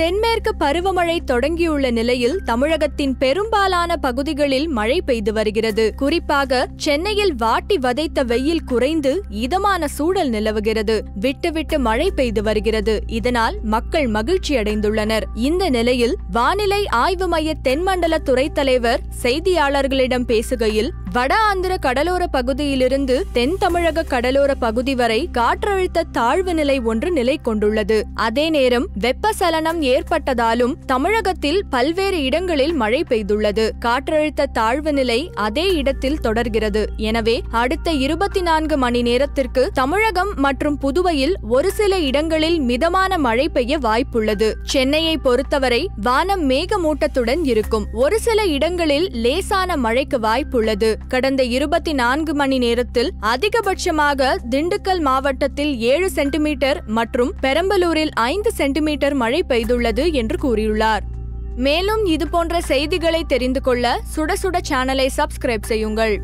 தென்மேற்கு பருவமழை தொடங்கியுள்ள நிலையில் தமிழகத்தின் பெரும்பாலான பகுதிகளில் மழை பெய்து வருகிறது. குறிப்பாக சென்னையில் வாட்டி வதைத்த வெயில் குறைந்து இதமான சூழல் நிலவுகிறது. விட்டுவிட்டு மழை பெய்து வருகிறது. இதனால் மக்கள் மகிழ்ச்சி அடைந்துள்ளனர். இந்த நிலையில் வானிலை ஆய்வு மைய தென்மண்டல துறை தலைவர் செய்தியாளர்களிடம் பேசுகையில் வட ஆந்திர கடலோர பகுதியிலிருந்து தென் தமிழக கடலோர பகுதி வரை காற்றழுத்த தாழ்வு நிலை ஒன்று நிலை கொண்டுள்ளது. அதே நேரம் வெப்பசலனம் ஏற்பட்டதாலும் தமிழகத்தில் பல்வேறு இடங்களில் மழை பெய்துள்ளது. காற்றழுத்த தாழ்வு நிலை அதே இடத்தில் தொடர்கிறது. எனவே அடுத்த இருபத்தி நான்கு மணி நேரத்திற்கு தமிழகம் மற்றும் புதுவையில் ஒரு சில இடங்களில் மிதமான மழை பெய்ய வாய்ப்புள்ளது. சென்னையை பொறுத்தவரை வானம் மேகமூட்டத்துடன் இருக்கும். ஒரு சில இடங்களில் லேசான மழைக்கு வாய்ப்புள்ளது. கடந்த இருபத்தி நான்கு மணி நேரத்தில் அதிகபட்சமாக திண்டுக்கல் மாவட்டத்தில் ஏழு சென்டிமீட்டர் மற்றும் பெரம்பலூரில் ஐந்து சென்டிமீட்டர் மழை பெய்துள்ளது என்று கூறியுள்ளார். மேலும் இதுபோன்ற செய்திகளை தெரிந்து கொள்ள சுட சுட சேனலை சப்ஸ்கிரைப் செய்யுங்கள்.